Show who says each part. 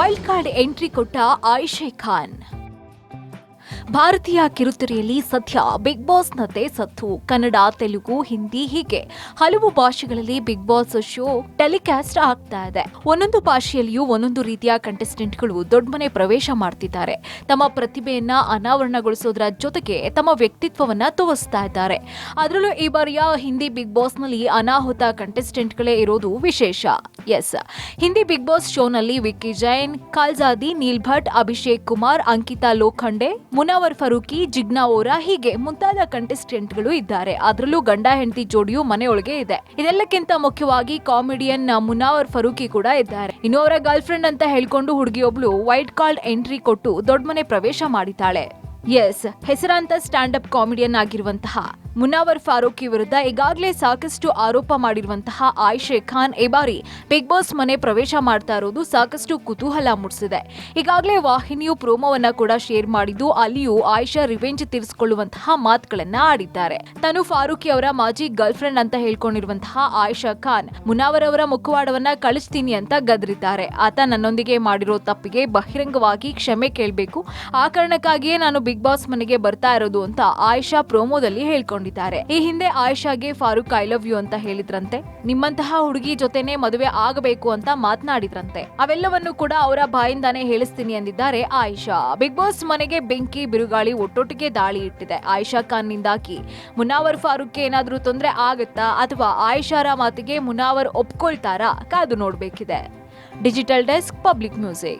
Speaker 1: Wild card entry ಕೊಟ್ಟ ಆಯಿಷೆ ಖಾನ್. ಭಾರತೀಯ ಕಿರುತೆರೆಯಲ್ಲಿ ಸದ್ಯ ಬಿಗ್ ಬಾಸ್ನದ್ದೇ ಸತ್ತು. ಕನ್ನಡ, ತೆಲುಗು, ಹಿಂದಿ ಹೀಗೆ ಹಲವು ಭಾಷೆಗಳಲ್ಲಿ ಬಿಗ್ ಬಾಸ್ ಶೋ ಟೆಲಿಕಾಸ್ಟ್ ಆಗ್ತಾ ಇದೆ. ಒಂದೊಂದು ಭಾಷೆಯಲ್ಲಿಯೂ ಒಂದೊಂದು ರೀತಿಯ ಕಂಟೆಸ್ಟೆಂಟ್ಗಳು ದೊಡ್ಡ ಮನೆ ಪ್ರವೇಶ ಮಾಡ್ತಿದ್ದಾರೆ. ತಮ್ಮ ಪ್ರತಿಭೆಯನ್ನ ಅನಾವರಣಗೊಳಿಸೋದ್ರ ಜೊತೆಗೆ ತಮ್ಮ ವ್ಯಕ್ತಿತ್ವವನ್ನ ತೋರಿಸ್ತಾ ಇದ್ದಾರೆ. ಅದರಲ್ಲೂ ಈ ಬಾರಿಯ ಹಿಂದಿ ಬಿಗ್ ಬಾಸ್ನಲ್ಲಿ ಅನಾಹುತ ಕಂಟೆಸ್ಟೆಂಟ್ಗಳೇ ಇರೋದು ವಿಶೇಷ. ಎಸ್ ಹಿಂದಿ ಬಿಗ್ ಬಾಸ್ ಶೋನಲ್ಲಿ ವಿಕ್ಕಿ ಜೈನ್ ಕಾಲ್ಜಾದಿ ನೀಲ್ ಭಟ್ ಅಭಿಷೇಕ್ ಕುಮಾರ್ ಅಂಕಿತಾ ಲೋಖಂಡೆ ಮುನಾವರ್ ಫರೂಕಿ ಜಿಗ್ನಾ ಓರಾ ಹೀಗೆ ಮುಂತಾದ ಕಂಟೆಸ್ಟೆಂಟ್ಗಳು ಇದ್ದಾರೆ. ಅದರಲ್ಲೂ ಗಂಡ, ಹೆಂಡತಿ ಜೋಡಿಯು ಮನೆಯೊಳಗೆ ಇದೆ. ಇದೆಲ್ಲಕ್ಕಿಂತ ಮುಖ್ಯವಾಗಿ ಕಾಮಿಡಿಯನ್ ಮುನಾವರ್ ಫರೂಕಿ ಕೂಡ ಇದ್ದಾರೆ. ಇನ್ನು ಅವರ ಗರ್ಲ್ ಫ್ರೆಂಡ್ ಅಂತ ಹೇಳ್ಕೊಂಡು ಹುಡುಗಿಯೊಬ್ಳು ವೈಟ್ ಕಾರ್ಡ್ ಎಂಟ್ರಿ ಕೊಟ್ಟು ದೊಡ್ಡ ಮನೆ ಪ್ರವೇಶ ಮಾಡಿದ್ದಾಳೆ. ಎಸ್ ಹೆಸರಾಂತ ಸ್ಟ್ಯಾಂಡ್ ಅಪ್ ಕಾಮಿಡಿಯನ್ ಆಗಿರುವಂತಹ ಮುನಾವರ್ ಫಾರೂಕಿ ವಿರುದ್ಧ ಈಗಾಗಲೇ ಸಾಕಷ್ಟು ಆರೋಪ ಮಾಡಿರುವಂತಹ ಆಯಿಷೆ ಖಾನ್ ಈ ಬಾರಿ ಬಿಗ್ ಬಾಸ್ ಮನೆ ಪ್ರವೇಶ ಮಾಡ್ತಾ ಇರೋದು ಸಾಕಷ್ಟು ಕುತೂಹಲ ಮೂಡಿಸಿದೆ. ಈಗಾಗಲೇ ವಾಹಿನಿಯು ಪ್ರೋಮೋವನ್ನ ಕೂಡ ಶೇರ್ ಮಾಡಿದ್ದು ಅಲ್ಲಿಯೂ ಆಯಿಷಾ ರಿವೆಂಜ್ ತೀರಿಸಿಕೊಳ್ಳುವಂತಹ ಮಾತುಗಳನ್ನ ಆಡಿದ್ದಾರೆ. ತಾನು ಫಾರೂಕಿ ಅವರ ಮಾಜಿ ಗರ್ಲ್ ಫ್ರೆಂಡ್ ಅಂತ ಹೇಳ್ಕೊಂಡಿರುವಂತಹ ಆಯಿಷಾ ಖಾನ್ ಮುನಾವರ್ ಅವರ ಮುಖವಾಡವನ್ನ ಕಳಿಸ್ತೀನಿ ಅಂತ ಗದ್ರಿದ್ದಾರೆ. ಆತ ನನ್ನೊಂದಿಗೆ ಮಾಡಿರೋ ತಪ್ಪಿಗೆ ಬಹಿರಂಗವಾಗಿ ಕ್ಷಮೆ ಕೇಳಬೇಕು. ಆ ಕಾರಣಕ್ಕಾಗಿಯೇ ನಾನು ಬಿಗ್ ಬಾಸ್ ಮನೆಗೆ ಬರ್ತಾ ಇರೋದು ಅಂತ ಆಯಿಷಾ ಪ್ರೋಮೋದಲ್ಲಿ ಹೇಳ್ಕೊಂಡಿದ್ದಾರೆ ಈ ಹಿಂದೆ ಆಯಿಷಾಗೆ ಫಾರೂಕ್ ಐ ಲವ್ ಯು ಅಂತ ಹೇಳಿದ್ರಂತೆ. ನಿಮ್ಮಂತಹ ಹುಡುಗಿ ಜೊತೆನೆ ಮದುವೆ ಆಗಬೇಕು ಅಂತ ಮಾತನಾಡಿದ್ರಂತೆ. ಅವೆಲ್ಲವನ್ನು ಕೂಡ ಅವರ ಬಾಯಿಂದಾನೇ ಹೇಳಿಸ್ತೀನಿ ಎಂದಿದ್ದಾರೆ ಆಯಿಷಾ. ಬಿಗ್ ಬಾಸ್ ಮನೆಗೆ ಬೆಂಕಿ, ಬಿರುಗಾಳಿ, ಒಟ್ಟೊಟ್ಟಿಗೆ ದಾಳಿ ಇಟ್ಟಿದೆ. ಆಯಿಷಾ ಖಾನ್ ನಿಂದಾಗಿ ಮುನಾವರ್ ಫಾರೂಕ್ಗೆ ಏನಾದ್ರೂ ತೊಂದರೆ ಆಗುತ್ತಾ? ಅಥವಾ ಆಯಿಷಾರ ಮಾತಿಗೆ ಮುನಾವರ್ ಒಪ್ಕೊಳ್ತಾರಾ? ಕಾದು ನೋಡ್ಬೇಕಿದೆ. Digital desk, public music.